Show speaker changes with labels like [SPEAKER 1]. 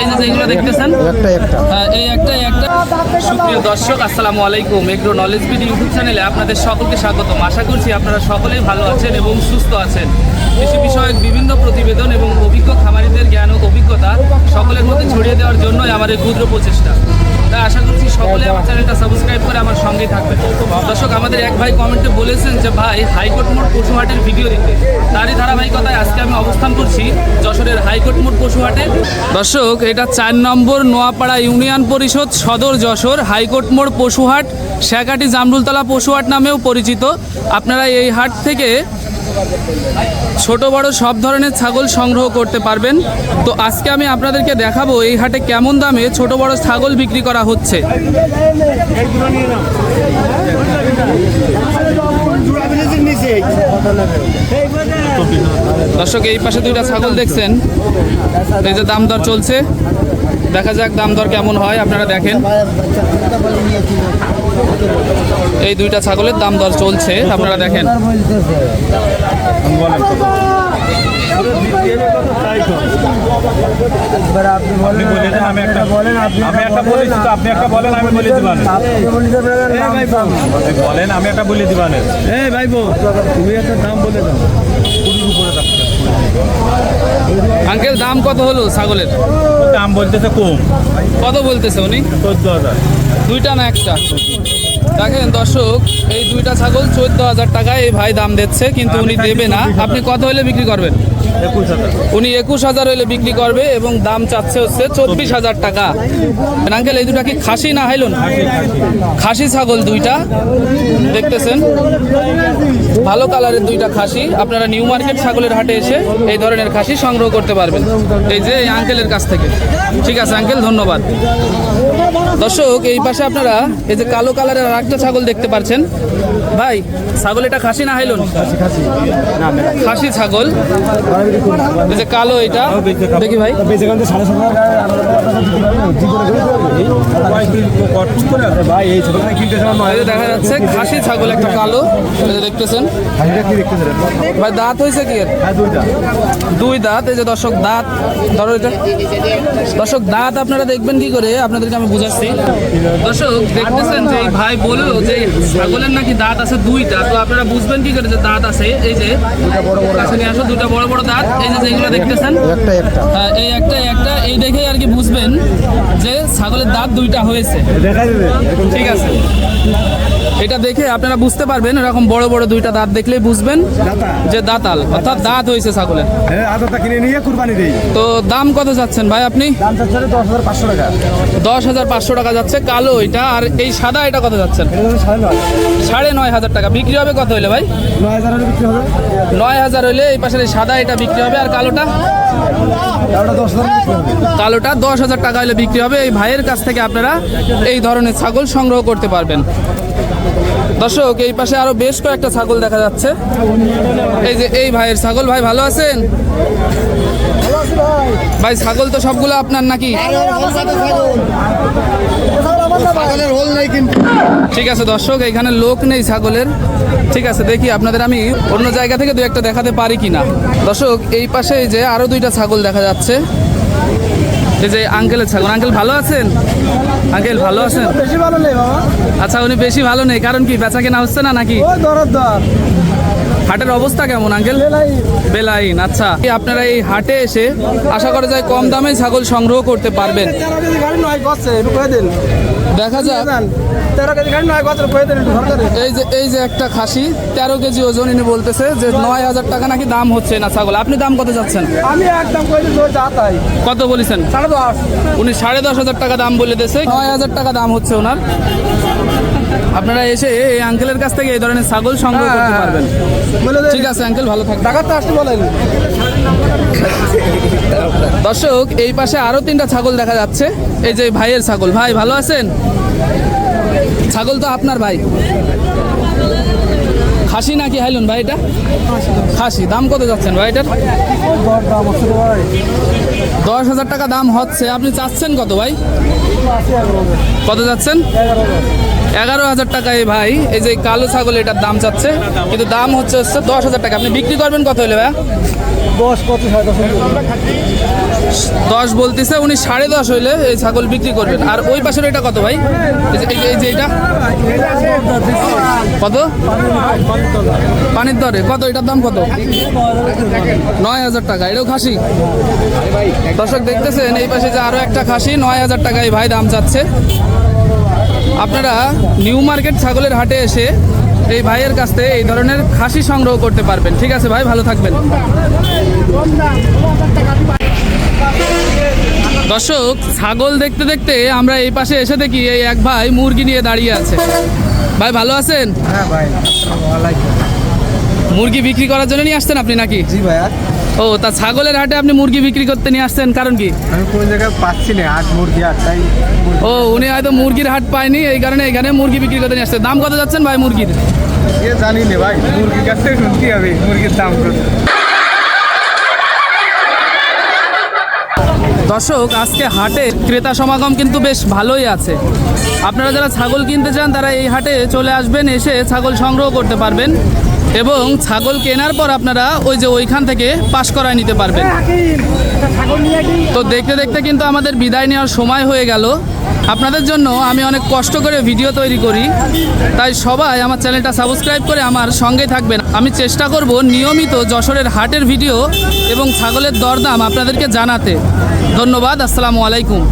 [SPEAKER 1] এই যে যেগুলো দেখতেছেন
[SPEAKER 2] একটা একটা।
[SPEAKER 1] এই একটা একটা। সুপ্রিয় দর্শক আসসালামু আলাইকুম। এগ্রো নলেজ বিডি ইউটিউব চ্যানেলে আপনাদের সকলকে স্বাগতম। আশা করছি আপনারা সকলেই ভালো আছেন এবং সুস্থ আছেন। কৃষি বিষয়ক বিভিন্ন প্রতিবেদন এবং অভিজ্ঞ খামারিদের জ্ঞান ও অভিজ্ঞতা সকলের মধ্যে ছড়িয়ে দেওয়ার জন্যই আমার এই ক্ষুদ্র প্রচেষ্টা। আশা করছি সকলে আমার চ্যানেলটা সাবস্ক্রাইব করে আমার সঙ্গে থাকবে। দর্শক, আমাদের এক ভাই কমেন্টে বলেছেন যে, ভাই, হাইকোর্ট মোড় পশুহাটের ভিডিও দিতে তারই ধারাবাহিকতায় আজকে আমি অবস্থান করছি যশোরের হাইকোর্ট মোড় পশুহাটে। দর্শক, এটা চার নম্বর নোয়াপাড়া ইউনিয়ন পরিষদ সদর যশোর, হাইকোর্ট মোড় পশুহাট, শেখাটি জামরুলতলা পশুহাট নামেও পরিচিত। আপনারা এই হাট থেকে ছোট বড় সব ধরনের ছাগল সংগ্রহ করতে পারবেন। তো আজকে আমি আপনাদেরকে দেখাবো এই হাটে কেমন দামে ছোট বড় ছাগল বিক্রি করা হচ্ছে। দর্শক, এই পাশে দুইটা ছাগল দেখছেন। এই যে দাম দর চলছে। দেখা যাক দাম দর কেমন হয় আপনারা দেখেন। এই দুইটা ছাগলের দাম দর চলছে আপনারা দেখেন।
[SPEAKER 3] বলেন আমি একটা বলে দিবানে। বলেন আমি একটা
[SPEAKER 2] এই তুমি দাম বলে দাও।
[SPEAKER 1] আঙ্কেল দাম কত হলো ছাগলের?
[SPEAKER 3] দাম বলতেছে কম।
[SPEAKER 1] কত বলতেছে উনি?
[SPEAKER 3] চোদ্দ হাজার।
[SPEAKER 1] দুইটা না একটা? দেখেন দর্শক এই দুইটা ছাগল চোদ্দ হাজার টাকায় এই ভাই দাম দিচ্ছে কিন্তু উনি দেবে না। আপনি কত হলে বিক্রি করবেন? উনি একুশ হাজার হলে বিক্রি করবে এবং দাম চাচ্ছে হচ্ছে চব্বিশ হাজার টাকা। আঙ্কেল এই দুটা কি খাসি না হাইলুন? খাসি ছাগল দুইটা। দেখতেছেন? ভালো কালারের দুইটা খাসি। আপনারা নিউ মার্কেট ছাগলের হাটে এসে এই ধরনের খাসি সংগ্রহ করতে পারবেন। এই যে এই আঙ্কেলের কাছ থেকে। ঠিক আছে আঙ্কেল ধন্যবাদ। দর্শক, এই পাশে আপনারা এই যে কালো কালারের আর একটা ছাগল দেখতে পাচ্ছেন। ভাই, ছাগল এটা খাসি না হাইলুন? খাসি ছাগল। এই যে কালো এটা। দেখি ভাই। দেখা যাচ্ছে খাসি ছাগল একটা কালো। দেখতেছেন। ভাই, দাঁত হয়েছে কি দুই দাঁত। এই যে দর্শক, দাঁত। ধরো এটা। দর্শক, দাঁত আপনারা দেখবেন কি করে? আপনাদেরকে আমি বুঝাচ্ছি। দর্শক দেখতেছেন যে এই ভাই বলল যে ছাগলের নাকি দাঁত আছে দুইটা। তো আপনারা বুঝবেন কি করে যে দাঁত আছে? এই যে কাছে নিয়ে আসো দুটা বড় বড় দাঁত। এই যে যেগুলো দেখতেছেন হ্যাঁ, এই একটা একটা। এই দেখেই আর কি বুঝবেন যে ছাগলের দাঁত দুইটা হয়েছে। ঠিক আছে। এটা দেখে আপনারা বুঝতে পারবেন এরকম বড় বড় দুইটা দাঁত দেখলেই বুঝবেন যে দাঁতাল অর্থাৎ দাঁত হয়েছে ছাগলের।
[SPEAKER 2] হ্যাঁ কিনে নিয়ে কুরবানি দেই।
[SPEAKER 1] তো দাম কত যাচ্ছেন ভাই আপনি?
[SPEAKER 2] দশ হাজার পাঁচশো টাকা।
[SPEAKER 1] যাচ্ছে কালো এটা আর এই সাদা এটা কত যাচ্ছেন?
[SPEAKER 2] সাড়ে নয়।
[SPEAKER 1] হাজার টাকা। বিক্রি হবে কত হলে ভাই?
[SPEAKER 2] নয় হাজার
[SPEAKER 1] নয় হলে এই পাশের এই সাদা এটা বিক্রি হবে আর কালোটা? কালোটা দশ হাজার টাকা হলে বিক্রি হবে। এই ভাইয়ের কাছ থেকে আপনারা এই ধরনের ছাগল সংগ্রহ করতে পারবেন। দর্শক, এই পাশে আরও বেশ কয়েকটা ছাগল দেখা যাচ্ছে। এই যে এই ভাইয়ের ছাগল, ভাই ভালো আছেন? ভাই ছাগল তো সবগুলো আপনার নাকি? ঠিক আছে দর্শক এখানে লোক নেই ছাগলের। ঠিক আছে দেখি আপনাদের আমি অন্য জায়গা থেকে দু একটা দেখাতে পারি কিনা। দর্শক এই পাশে এই যে আরও দুইটা ছাগল দেখা যাচ্ছে। এই যে আঙ্কেলের ছাগল। আঙ্কেল ভালো আছেন? আঙ্কেল ভালো আছেন?
[SPEAKER 2] বেশি ভালো নেই বাবা।
[SPEAKER 1] আচ্ছা উনি বেশি ভালো নেই। কারণ কি বেচা কেনা হচ্ছে না নাকি?
[SPEAKER 2] দর।
[SPEAKER 1] হাটের অবস্থা কেমন আঙ্কেল?
[SPEAKER 2] বেলাই
[SPEAKER 1] বেলাইন আচ্ছা। আপনারা এই হাটে এসে আশা করা যায় কম দামে ছাগল সংগ্রহ করতে পারবেন।
[SPEAKER 2] দিন।
[SPEAKER 1] দেখা যাক।
[SPEAKER 2] তেরো কেজি গাড়ি নয় করছে কয়ে দিন
[SPEAKER 1] এই যে এই যে একটা খাসি তেরো কেজি ওজন ইনি বলতেছে যে নয় হাজার টাকা নাকি দাম হচ্ছে না ছাগল। আপনি দাম কত যাচ্ছেন
[SPEAKER 2] আমি একদম
[SPEAKER 1] কত বলেছেন?
[SPEAKER 2] সাড়ে দশ।
[SPEAKER 1] উনি সাড়ে দশ হাজার টাকা দাম বলে দিয়েছে। নয় হাজার টাকা দাম হচ্ছে ওনার। আপনারা এসে এই আঙ্কেলের কাছ থেকে এই ধরনের ছাগল সংগ্রহ করতে পারবেন।
[SPEAKER 2] বলে
[SPEAKER 1] ঠিক আছে আঙ্কেল ভালো থাকবেন।
[SPEAKER 2] টাকার তো আসতে বলেন।
[SPEAKER 1] দর্শক এই পাশে আরও তিনটা ছাগল দেখা যাচ্ছে। এই যে ভাইয়ের ছাগল। ভাই ভালো আছেন? ছাগল তো আপনার ভাই। খাসি নাকি হাইলুন ভাই এটা? খাসি। দাম কত যাচ্ছেন ভাই এটার? দশ হাজার টাকা দাম হচ্ছে। আপনি চাচ্ছেন কত ভাই? কত যাচ্ছেন? এগারো হাজার টাকায় ভাই এই যে কালো ছাগল এটার দাম চাচ্ছে কিন্তু দাম হচ্ছে হচ্ছে দশ হাজার টাকা। আপনি বিক্রি করবেন কত হলে ভাই
[SPEAKER 2] দশ কত দশ
[SPEAKER 1] বলতেছে উনি সাড়ে দশ হইলে এই ছাগল বিক্রি করবেন। আর ওই পাশের এটা কত ভাই? এই যে এটা? কত? পানির দরে। কত? এটার দাম কত? নয় হাজার টাকা। এটাও খাসি। দর্শক দেখতেছেন এই পাশে যে আরও একটা খাসি নয় হাজার টাকায় ভাই দাম চাচ্ছে। আপনারা নিউ মার্কেট ছাগলের হাটে এসে এই ভাইয়ের কাছ থেকে এই ধরনের খাসি সংগ্রহ করতে পারবেন। ঠিক আছে ভাই ভালো থাকবেন। দর্শক ছাগল দেখতে দেখতে আমরা এই পাশে এসে দেখি এই এক ভাই মুরগি নিয়ে দাঁড়িয়ে আছে। ভাই ভালো আছেন?
[SPEAKER 2] হ্যাঁ ভাই
[SPEAKER 1] মুরগি বিক্রি করার জন্য নিয়ে আসছেন আপনি নাকি?
[SPEAKER 2] জি ভাইয়া।
[SPEAKER 1] ও তা ছাগলের হাটে আপনি মুরগি বিক্রি করতে নিয়ে আসছেন কারণ কি?
[SPEAKER 2] আমি কোন জায়গায় পাচ্ছি না মুরগি আট তাই
[SPEAKER 1] ও উনি হয়তো মুরগির হাট পায়নি এই কারণে এখানে মুরগি বিক্রি করতে নিয়ে আসছে। দাম কত যাচ্ছেন ভাই মুরগির?
[SPEAKER 2] এ জানি না ভাই মুরগির কাছ শুনতে হবে মুরগির দাম কত।
[SPEAKER 1] দর্শক আজকে হাটে ক্রেতা সমাগম কিন্তু বেশ ভালোই আছে। আপনারা যারা ছাগল কিনতে চান তারা এই হাটে চলে আসবেন এসে ছাগল সংগ্রহ করতে পারবেন। এবং ছাগল কেনার পর আপনারা ওই যে ওইখান থেকে পাশ করায় নিতে পারবেন। তো দেখতে দেখতে কিন্তু আমাদের বিদায় নেওয়ার সময় হয়ে গেল। আপনাদের জন্য আমি অনেক কষ্ট করে ভিডিও তৈরি করি। তাই সবাই আমার চ্যানেলটা সাবস্ক্রাইব করে আমার সঙ্গে থাকবেন। আমি চেষ্টা করব নিয়মিত যশোরের হাটের ভিডিও এবং ছাগলের দরদাম আপনাদেরকে জানাতে। ধন্যবাদ আসসালামু আলাইকুম।